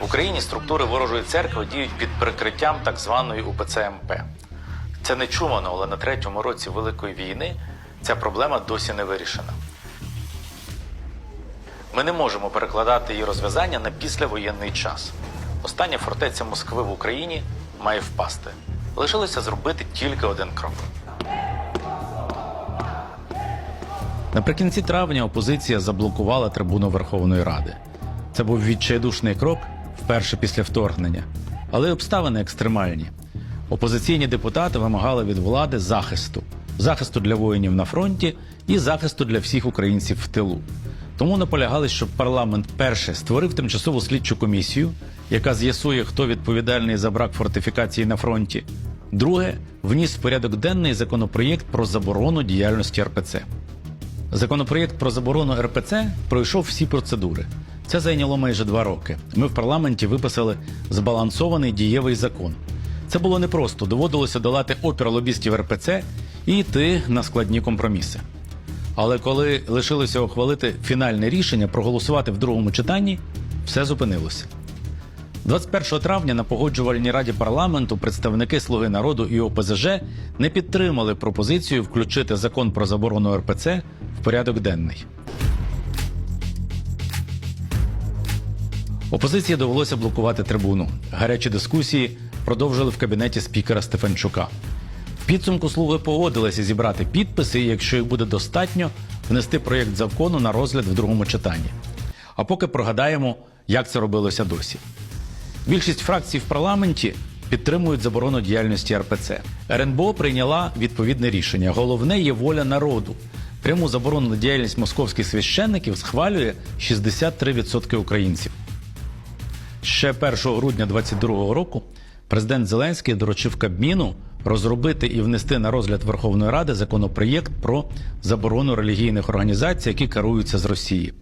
В Україні структури ворожої церкви діють під прикриттям так званої УПЦ МП. Це не чувано, але на третьому році Великої війни ця проблема досі не вирішена. Ми не можемо перекладати її розв'язання на післявоєнний час. Остання фортеця Москви в Україні має впасти. Лишилося зробити тільки один крок. Наприкінці травня опозиція заблокувала трибуну Верховної Ради. Це був відчайдушний крок вперше після вторгнення, але обставини екстремальні. Опозиційні депутати вимагали від влади захисту: захисту для воїнів на фронті і захисту для всіх українців в тилу. Тому наполягали, щоб парламент перше створив тимчасову слідчу комісію, яка з'ясує, хто відповідальний за брак фортифікації на фронті. Друге, вніс в порядок денний законопроєкт про заборону діяльності РПЦ. Законопроєкт про заборону РПЦ пройшов всі процедури. Це зайняло майже два роки. Ми в парламенті виписали збалансований дієвий закон. Це було непросто, доводилося долати опір лобістів РПЦ і йти на складні компроміси. Але коли лишилося ухвалити фінальне рішення проголосувати в другому читанні, все зупинилося. 21 травня на погоджувальній раді парламенту представники Слуги народу і ОПЗЖ не підтримали пропозицію включити закон про заборону РПЦ в порядок денний. Опозиції довелося блокувати трибуну. Гарячі дискусії продовжили в кабінеті спікера Стефанчука. В підсумку слуги погодилися зібрати підписи, якщо їх буде достатньо, внести проєкт закону на розгляд в другому читанні. А поки прогадаємо, як це робилося досі. Більшість фракцій в парламенті підтримують заборону діяльності РПЦ. РНБО прийняла відповідне рішення. Головне є воля народу. Пряму заборону на діяльність московських священників схвалює 63% українців. Ще 1 грудня 2022 року президент Зеленський доручив Кабміну розробити і внести на розгляд Верховної Ради законопроєкт про заборону релігійних організацій, які керуються з Росії.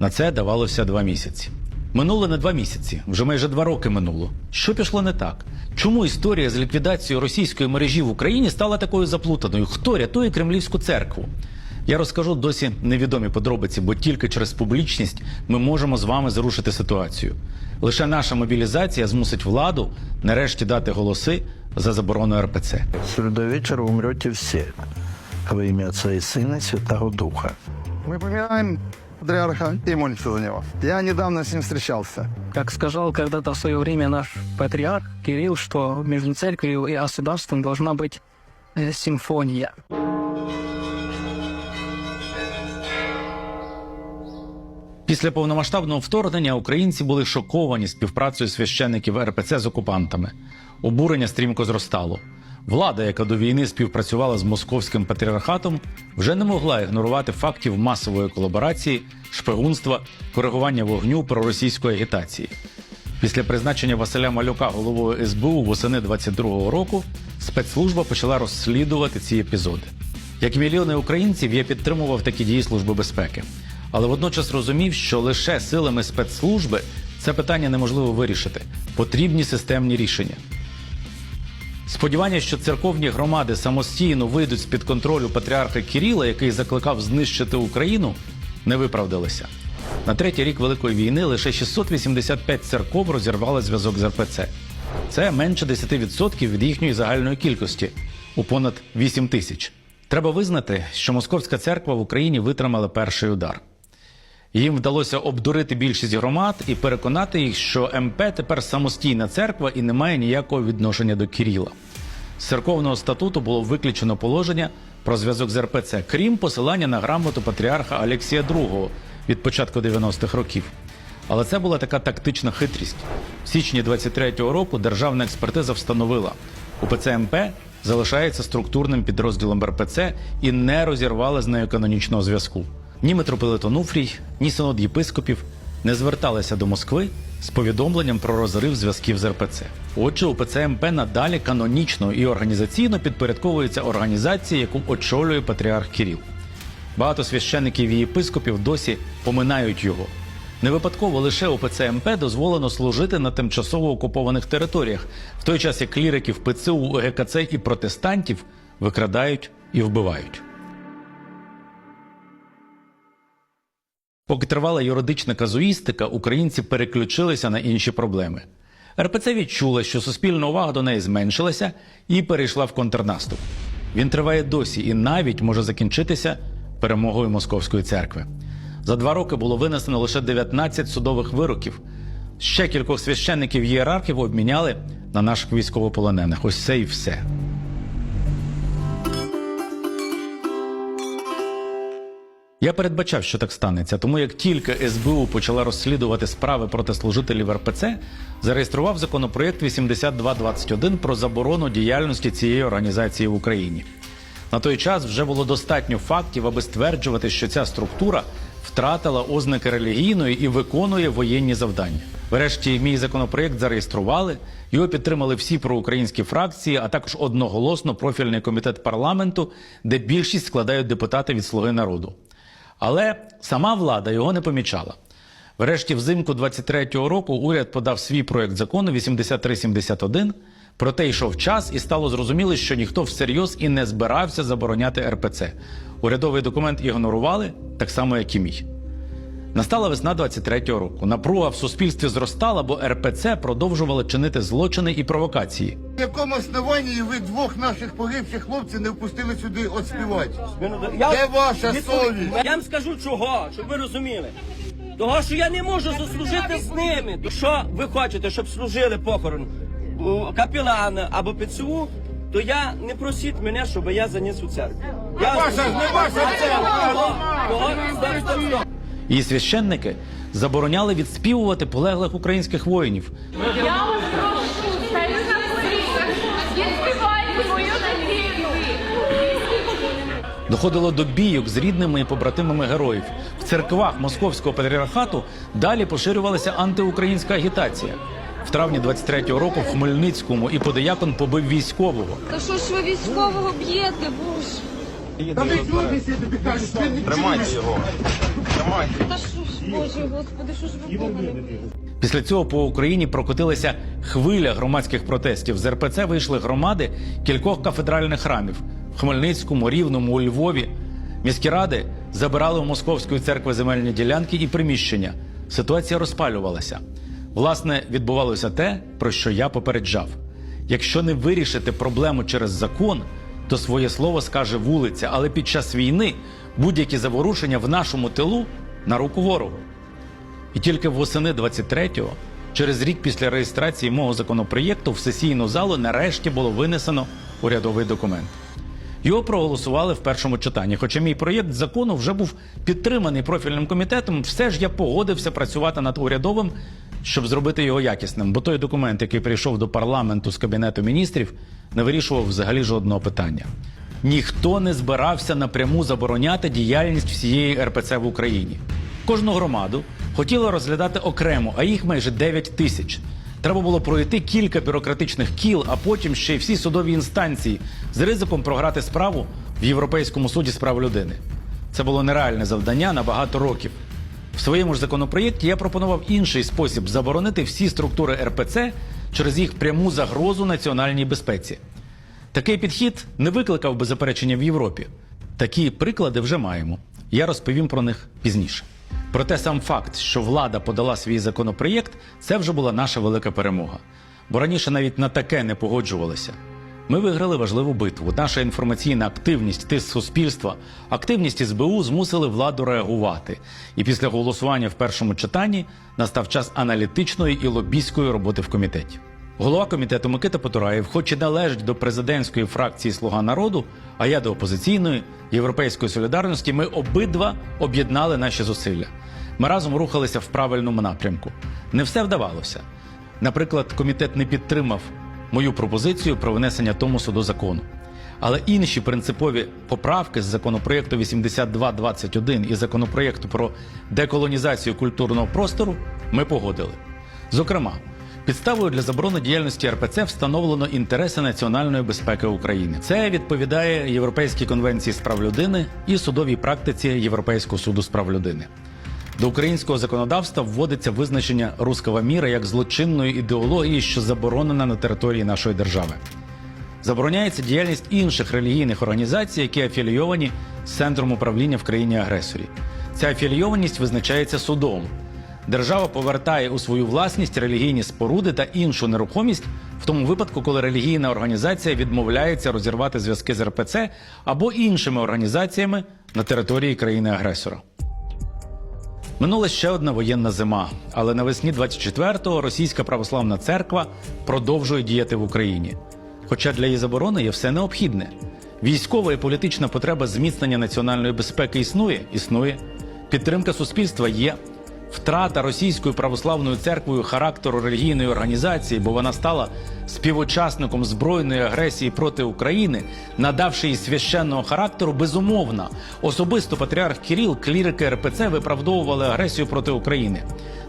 На це давалося два місяці. Минуло не два місяці, вже майже два роки минуло. Що пішло не так? Чому історія з ліквідацією російської мережі в Україні стала такою заплутаною? Хто рятує кремлівську церкву? Я розкажу досі невідомі подробиці, бо тільки через публічність ми можемо з вами зрушити ситуацію. Лише наша мобілізація змусить владу нарешті дати голоси за заборону РПЦ. До вечера умрете все. Во имя Отца и Сына и Святого Духа. Мы поминаем патриарха и молимся за него. Я недавно с ним встречался. Как сказал когда-то в свое время наш патриарх Кирилл, что между церковью и государством должна быть э, симфония. Після повномасштабного вторгнення українці були шоковані співпрацею священників РПЦ з окупантами. Обурення стрімко зростало. Влада, яка до війни співпрацювала з московським патріархатом, вже не могла ігнорувати фактів масової колаборації, шпигунства, коригування вогню проросійської агітації. Після призначення Василя Малюка головою СБУ восени 22-го року спецслужба почала розслідувати ці епізоди. Як мільйони українців, я підтримував такі дії Служби безпеки, але водночас розумів, що лише силами спецслужби це питання неможливо вирішити. Потрібні системні рішення. Сподівання, що церковні громади самостійно вийдуть з під контролю патріарха Кіріла, який закликав знищити Україну, не виправдалися. На третій рік Великої війни лише 685 церков розірвали зв'язок з РПЦ. Це менше 10% від їхньої загальної кількості у понад 8 тисяч. Треба визнати, що Московська церква в Україні витримала перший удар. Їм вдалося обдурити більшість громад і переконати їх, що МП тепер самостійна церква і не має ніякого відношення до Кіріла. З церковного статуту було виключено положення про зв'язок з РПЦ, крім посилання на грамоту патріарха Алексія II від початку 90-х років. Але це була така тактична хитрість. В січні 23-го року державна експертиза встановила, УПЦ МП залишається структурним підрозділом РПЦ і не розірвали з нею канонічного зв'язку. Ні митрополит Онуфрій, ні синод єпископів не зверталися до Москви з повідомленням про розрив зв'язків з РПЦ. Отже, УПЦ МП надалі канонічно і організаційно підпорядковується організації, яку очолює патріарх Кіріл. Багато священників і єпископів досі поминають його. Не випадково лише УПЦ МП дозволено служити на тимчасово окупованих територіях, в той час як кліриків ПЦУ, ГКЦ і протестантів викрадають і вбивають. Поки тривала юридична казуїстика, українці переключилися на інші проблеми. РПЦ відчула, що суспільна увага до неї зменшилася і перейшла в контрнаступ. Він триває досі і навіть може закінчитися перемогою Московської церкви. За два роки було винесено лише 19 судових вироків. Ще кількох священників ієрархів обміняли на наших військовополонених. Ось це і все. Я передбачав, що так станеться, тому як тільки СБУ почала розслідувати справи проти служителів РПЦ, зареєстрував законопроєкт 8221 про заборону діяльності цієї організації в Україні. На той час вже було достатньо фактів, аби стверджувати, що ця структура втратила ознаки релігійної і виконує воєнні завдання. Врешті мій законопроєкт зареєстрували, його підтримали всі проукраїнські фракції, а також одноголосно профільний комітет парламенту, де більшість складають депутати від Слуги народу. Але сама влада його не помічала. Врешті, взимку 23-го року уряд подав свій проект закону 8371, проте йшов час і стало зрозуміло, що ніхто всерйоз і не збирався забороняти РПЦ. Урядовий документ ігнорували, так само, як і мій. Настала весна 23-го року. Напруга в суспільстві зростала, бо РПЦ продовжували чинити злочини і провокації. В якому основанні ви двох наших погибших хлопців не впустили сюди отспівати? Я, Де ваша совість? Я вам скажу чого, щоб ви розуміли. Того, що я не можу заслужити з ними. Що ви хочете, щоб служили похорон у капелана або ПЦУ, то я не просіть мене, щоб я заніс у церкву. Я ваша- не ваша Кого? Кого? Стоп, стоп, стоп. Її священники забороняли відспівувати полеглих українських воїнів, Я вас прошу, відспівайте мою надію. Доходило до бійок з рідними і побратимами героїв. В церквах московського патріархату далі поширювалася антиукраїнська агітація. В травні 23-го року в Хмельницькому і подиякон побив військового. Та що ж ви військового б'єте, боже? Тримайте його. Тримайте. Та що ж, боже, господи, що ж ви? Після цього по Україні прокотилася хвиля громадських протестів. З РПЦ вийшли громади кількох кафедральних храмів в Хмельницькому, Рівному, у Львові. Міські ради забирали у московської церкви земельні ділянки і приміщення. Ситуація розпалювалася. Власне, відбувалося те, про що я попереджав. Якщо не вирішити проблему через закон, то своє слово скаже вулиця, але під час війни будь-які заворушення в нашому тилу на руку ворогу. І тільки восени 23-го, через рік після реєстрації мого законопроєкту, в сесійну залу нарешті було винесено урядовий документ. Його проголосували в першому читанні. Хоча мій проєкт закону вже був підтриманий профільним комітетом, все ж я погодився працювати над урядовим, щоб зробити його якісним. Бо той документ, який прийшов до парламенту з кабінету міністрів, не вирішував взагалі жодного питання. Ніхто не збирався напряму забороняти діяльність всієї РПЦ в Україні. Кожну громаду хотіли розглядати окремо, а їх майже 9 тисяч. Треба було пройти кілька бюрократичних кіл, а потім ще й всі судові інстанції з ризиком програти справу в Європейському суді з прав людини. Це було нереальне завдання на багато років. В своєму ж законопроєкті я пропонував інший спосіб заборонити всі структури РПЦ через їх пряму загрозу національній безпеці. Такий підхід не викликав би заперечення в Європі. Такі приклади вже маємо. Я розповім про них пізніше. Проте сам факт, що влада подала свій законопроєкт, це вже була наша велика перемога. Бо раніше навіть на таке не погоджувалися. Ми виграли важливу битву. Наша інформаційна активність, тиск суспільства, активність СБУ змусили владу реагувати. І після голосування в першому читанні настав час аналітичної і лобійської роботи в комітеті. Голова комітету Микита Потураєв, хоч і належить до президентської фракції Слуга народу, а я до опозиційної європейської солідарності, ми обидва об'єднали наші зусилля. Ми разом рухалися в правильному напрямку. Не все вдавалося. Наприклад, комітет не підтримав мою пропозицію про внесення Томосу до закону. Але інші принципові поправки з законопроєкту 8221 і законопроєкту про деколонізацію культурного простору ми погодили. Зокрема, підставою для заборони діяльності РПЦ встановлено інтереси національної безпеки України. Це відповідає Європейській конвенції з прав людини і судовій практиці Європейського суду з прав людини. До українського законодавства вводиться визначення руского міра як злочинної ідеології, що заборонена на території нашої держави. Забороняється діяльність інших релігійних організацій, які афілійовані з центром управління в країні агресорі. Ця афілійованість визначається судом. Держава повертає у свою власність релігійні споруди та іншу нерухомість в тому випадку, коли релігійна організація відмовляється розірвати зв'язки з РПЦ або іншими організаціями на території країни-агресора. Минула ще одна воєнна зима, але навесні 24-го російська православна церква продовжує діяти в Україні. Хоча для її заборони є все необхідне. Військова і політична потреба зміцнення національної безпеки існує, існує. Підтримка суспільства є. Втрата російською православною церквою характеру релігійної організації, бо вона стала співучасником збройної агресії проти України, надавши їй священного характеру, безумовна. Особисто патріарх Кіріл, клірики РПЦ виправдовували агресію проти України.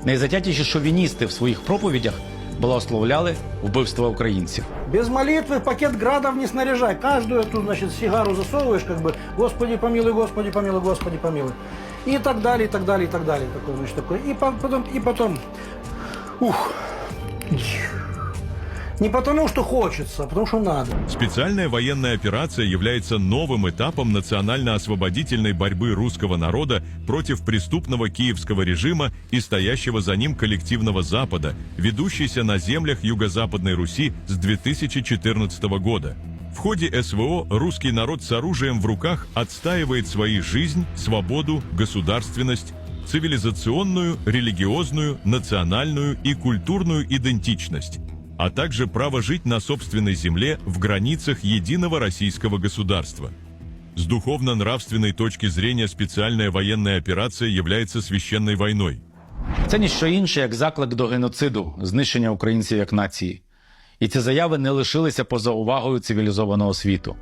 Найзатятіші шовіністи в своїх проповідях благословляли вбивство українців. Без молитвы пакет градов не снаряжай. Каждую эту, значит, сигару засовываешь, как бы, Господи помилуй, Господи помилуй, Господи помилуй. И так далее, и так далее, и так далее. Такое, значит, такое. И по- потом, и потом, ух. Не потому, что хочется, а потому, что надо. Специальная военная операция является новым этапом национально-освободительной борьбы русского народа против преступного киевского режима и стоящего за ним коллективного Запада, ведущейся на землях Юго-Западной Руси с 2014 года. В ходе СВО русский народ с оружием в руках отстаивает свою жизнь, свободу, государственность, цивилизационную, религиозную, национальную и культурную идентичность, а также право жить на собственной земле в границах единого российского государства. С духовно-нравственной точки зрения специальная военная операция является священной войной. Це ніщо інше, як заклик до геноциду, знищення українців як нації. І ці заяви не лишилися поза увагою цивілізованого світу.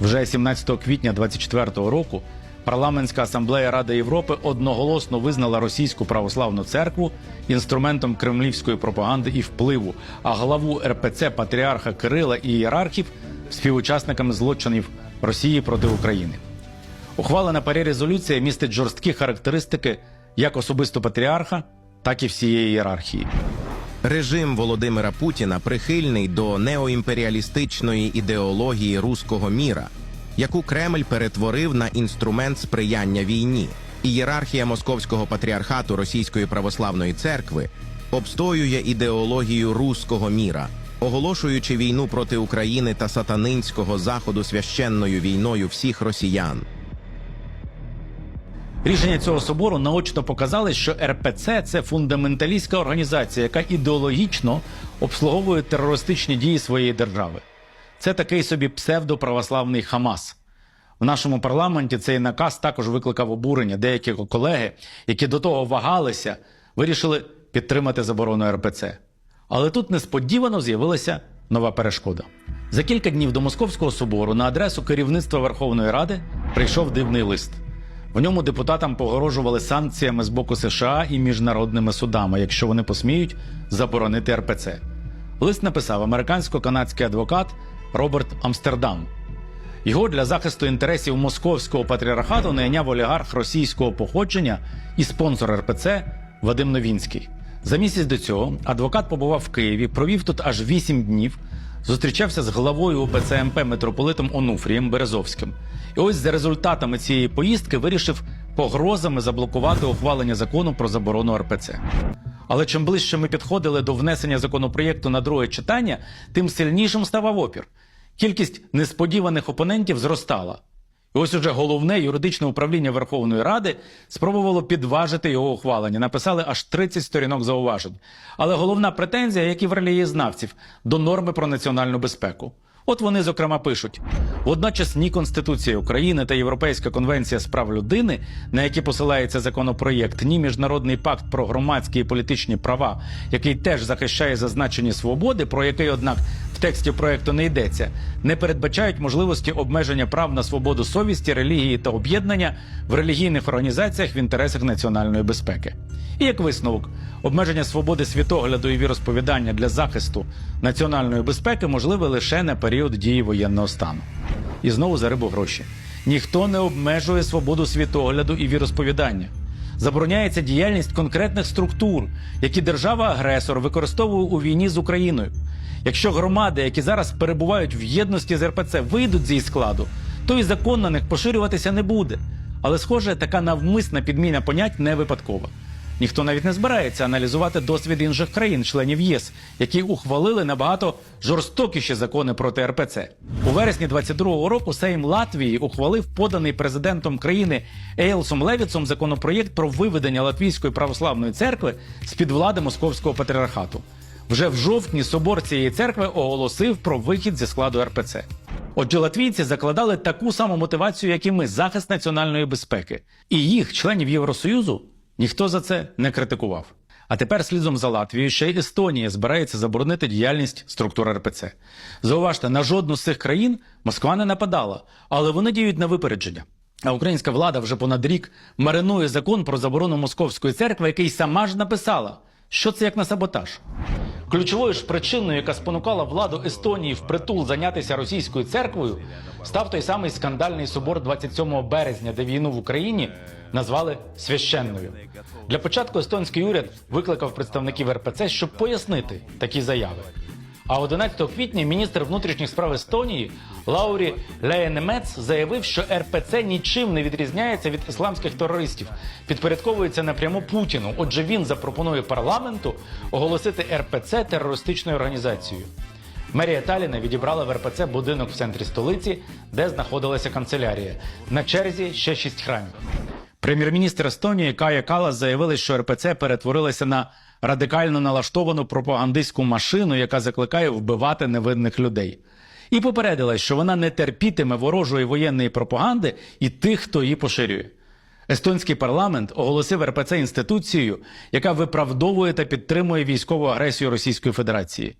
Вже 17 квітня 24 року парламентська асамблея Ради Європи одноголосно визнала російську православну церкву інструментом кремлівської пропаганди і впливу, а главу РПЦ патріарха Кирила і ієрархів співучасниками злочинів Росії проти України. Ухвалена парі резолюція містить жорсткі характеристики як особисто патріарха, так і всієї ієрархії. Режим Володимира Путіна прихильний до неоімперіалістичної ідеології руського міра, яку Кремль перетворив на інструмент сприяння війні. Ієрархія Московського патріархату Російської православної церкви обстоює ідеологію руського міра, оголошуючи війну проти України та сатанинського заходу священною війною всіх росіян. Рішення цього собору наочно показали, що РПЦ це фундаменталістська організація, яка ідеологічно обслуговує терористичні дії своєї держави. Це такий собі псевдоправославний Хамас. В нашому парламенті цей наказ також викликав обурення. Деякі колеги, які до того вагалися, вирішили підтримати заборону РПЦ. Але тут несподівано з'явилася нова перешкода. За кілька днів до Московського собору на адресу керівництва Верховної Ради прийшов дивний лист. В ньому депутатам погрожували санкціями з боку США і міжнародними судами, якщо вони посміють заборонити РПЦ. Лист написав американсько-канадський адвокат Роберт Амстердам. Його для захисту інтересів московського патріархату найняв олігарх російського походження і спонсор РПЦ Вадим Новінський. За місяць до цього адвокат побував в Києві, провів тут аж вісім днів, зустрічався з главою УПЦ МП митрополитом Онуфрієм Березовським. І ось за результатами цієї поїздки вирішив погрозами заблокувати ухвалення закону про заборону РПЦ. Але чим ближче ми підходили до внесення законопроєкту на друге читання, тим сильнішим ставав опір. Кількість несподіваних опонентів зростала. І ось уже головне юридичне управління Верховної Ради спробувало підважити його ухвалення. Написали аж 30 сторінок зауважень. Але головна претензія, як і в релігієзнавців, до норми про національну безпеку. От вони, зокрема, пишуть: водночас ні Конституція України та Європейська конвенція з прав людини, на які посилається законопроєкт, ні Міжнародний пакт про громадські і політичні права, який теж захищає зазначені свободи, про який, однак, в тексті проекту не йдеться, не передбачають можливості обмеження прав на свободу совісті, релігії та об'єднання в релігійних організаціях в інтересах національної безпеки. І як висновок, обмеження свободи світогляду і віросповідання для захисту національної безпеки можливе лише на період дії воєнного стану. І знову за рибу гроші. Ніхто не обмежує свободу світогляду і віросповідання. Забороняється діяльність конкретних структур, які держава-агресор використовує у війні з Україною. Якщо громади, які зараз перебувають в єдності з РПЦ, вийдуть з її складу, то і закон на них поширюватися не буде. Але, схоже, така навмисна підміна понять не випадкова. Ніхто навіть не збирається аналізувати досвід інших країн-членів ЄС, які ухвалили набагато жорстокіші закони проти РПЦ. У вересні 22-го року Сейм Латвії ухвалив поданий президентом країни Ейлсом Левіцом законопроєкт про виведення Латвійської православної церкви з під влади московського патріархату. Вже в жовтні собор цієї церкви оголосив про вихід зі складу РПЦ. Отже, латвійці закладали таку саму мотивацію, як і ми захист національної безпеки. І їх, членів Євросоюзу, ніхто за це не критикував. А тепер слідом за Латвією ще й Естонія збирається заборонити діяльність структур РПЦ. Зауважте, на жодну з цих країн Москва не нападала, але вони діють на випередження. А українська влада вже понад рік маринує закон про заборону московської церкви, який сама ж написала. Що це як на саботаж? Ключовою ж причиною, яка спонукала владу Естонії впритул зайнятися російською церквою, став той самий скандальний собор 27 березня, де війну в Україні назвали священною. Для початку естонський уряд викликав представників РПЦ, щоб пояснити такі заяви. А 11 квітня міністр внутрішніх справ Естонії Лаурі Леєнемец заявив, що РПЦ нічим не відрізняється від ісламських терористів, підпорядковується напряму Путіну. Отже, він запропонує парламенту оголосити РПЦ терористичною організацією. Мерія Таліна відібрала в РПЦ будинок в центрі столиці, де знаходилася канцелярія. На черзі ще шість храмів. Прем'єр-міністр Естонії Кая Калас заявили, що РПЦ перетворилася на радикально налаштовану пропагандистську машину, яка закликає вбивати невинних людей. І попередила, що вона не терпітиме ворожої воєнної пропаганди і тих, хто її поширює. Естонський парламент оголосив РПЦ інституцією, яка виправдовує та підтримує військову агресію Російської Федерації.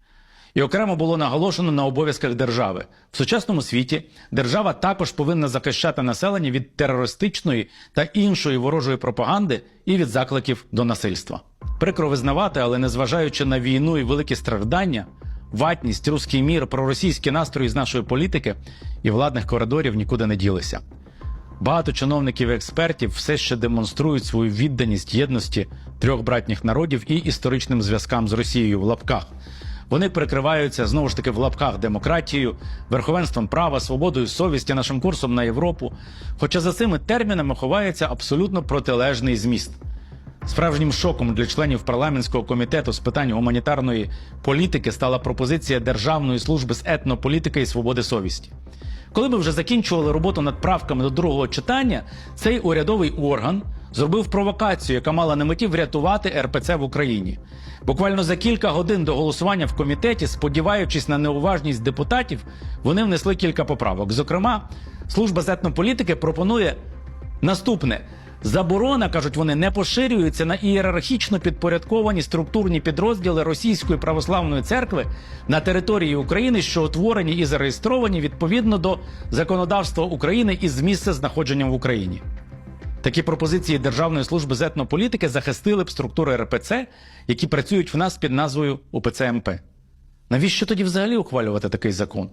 І окремо було наголошено на обов'язках держави. В сучасному світі держава також повинна захищати населення від терористичної та іншої ворожої пропаганди і від закликів до насильства. Прикро визнавати, але незважаючи на війну і великі страждання, ватність, руський мір, проросійські настрої з нашої політики і владних коридорів нікуди не ділися. Багато чиновників і експертів все ще демонструють свою відданість єдності трьох братніх народів і історичним зв'язкам з Росією в лапках. Вони прикриваються знову ж таки в лапках демократією, верховенством права, свободою совісті, нашим курсом на Європу. Хоча за цими термінами ховається абсолютно протилежний зміст. Справжнім шоком для членів парламентського комітету з питань гуманітарної політики стала пропозиція Державної служби з етнополітики і свободи совісті. Коли ми вже закінчували роботу над правками до другого читання, цей урядовий орган зробив провокацію, яка мала на меті врятувати РПЦ в Україні. Буквально за кілька годин до голосування в комітеті, сподіваючись на неуважність депутатів, вони внесли кілька поправок. Зокрема, служба з етнополітики пропонує наступне. Заборона, кажуть вони, не поширюється на ієрархічно підпорядковані структурні підрозділи Російської православної церкви на території України, що утворені і зареєстровані відповідно до законодавства України із місця знаходження в Україні. Такі пропозиції Державної служби з етнополітики захистили б структури РПЦ, які працюють в нас під назвою УПЦ МП. Навіщо тоді взагалі ухвалювати такий закон?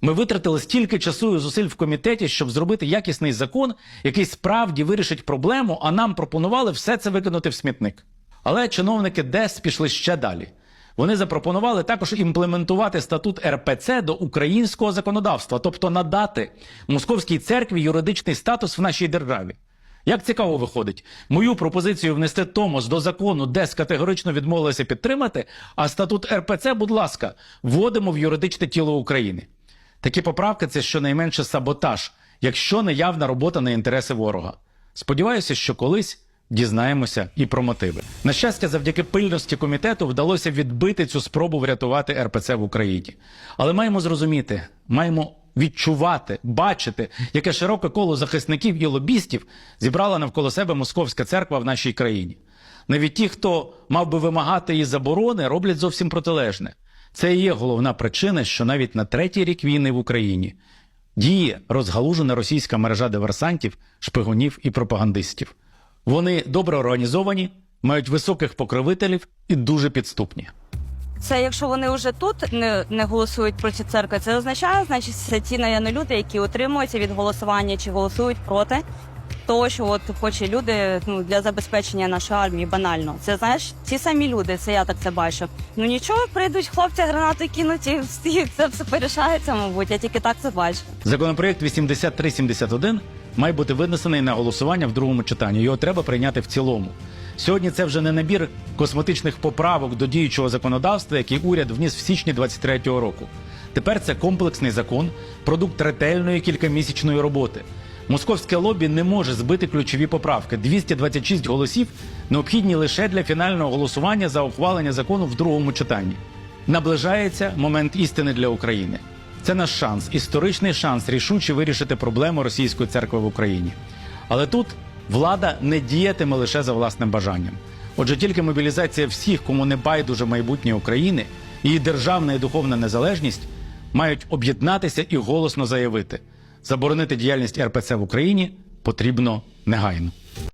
Ми витратили стільки часу і зусиль в комітеті, щоб зробити якісний закон, який справді вирішить проблему, а нам пропонували все це викинути в смітник. Але чиновники ДЕС пішли ще далі. Вони запропонували також імплементувати статут РПЦ до українського законодавства, тобто надати московській церкві юридичний статус в нашій державі. Як цікаво виходить, мою пропозицію внести Томос до закону, ДЕС категорично відмовилися підтримати, а статут РПЦ, будь ласка, вводимо в юридичне тіло України. Такі поправки це щонайменше саботаж, якщо не явна робота на інтереси ворога. Сподіваюся, що колись дізнаємося і про мотиви. На щастя, завдяки пильності комітету вдалося відбити цю спробу врятувати РПЦ в Україні. Але маємо зрозуміти, маємо відчувати, бачити, яке широке коло захисників і лобістів зібрала навколо себе московська церква в нашій країні. Навіть ті, хто мав би вимагати її заборони, роблять зовсім протилежне. Це і є головна причина, що навіть на третій рік війни в Україні діє розгалужена російська мережа диверсантів, шпигунів і пропагандистів. Вони добре організовані, мають високих покровителів і дуже підступні. Це якщо вони вже тут не, не голосують проти церкви, це означає, значить, це ті наверно, люди, які утримуються від голосування чи голосують проти того, що от хоче люди ну для забезпечення нашої армії банально. Це знаєш, ті самі люди, це я так це бачу. Ну нічого, прийдуть хлопці, гранати кинуть і всі це все порішається, мабуть. Я тільки так це бачу. Законопроект 8371 має бути винесений на голосування в другому читанні. Його треба прийняти в цілому. Сьогодні це вже не набір косметичних поправок до діючого законодавства, який уряд вніс в січні 23-го року. Тепер це комплексний закон, продукт ретельної кількамісячної роботи. Московське лобі не може збити ключові поправки. 226 голосів необхідні лише для фінального голосування за ухвалення закону в другому читанні. Наближається момент істини для України. Це наш шанс, історичний шанс рішуче вирішити проблему російської церкви в Україні. Але тут влада не діятиме лише за власним бажанням. Отже, тільки мобілізація всіх, кому не байдуже майбутнє України, її державна і духовна незалежність мають об'єднатися і голосно заявити: заборонити діяльність РПЦ в Україні потрібно негайно.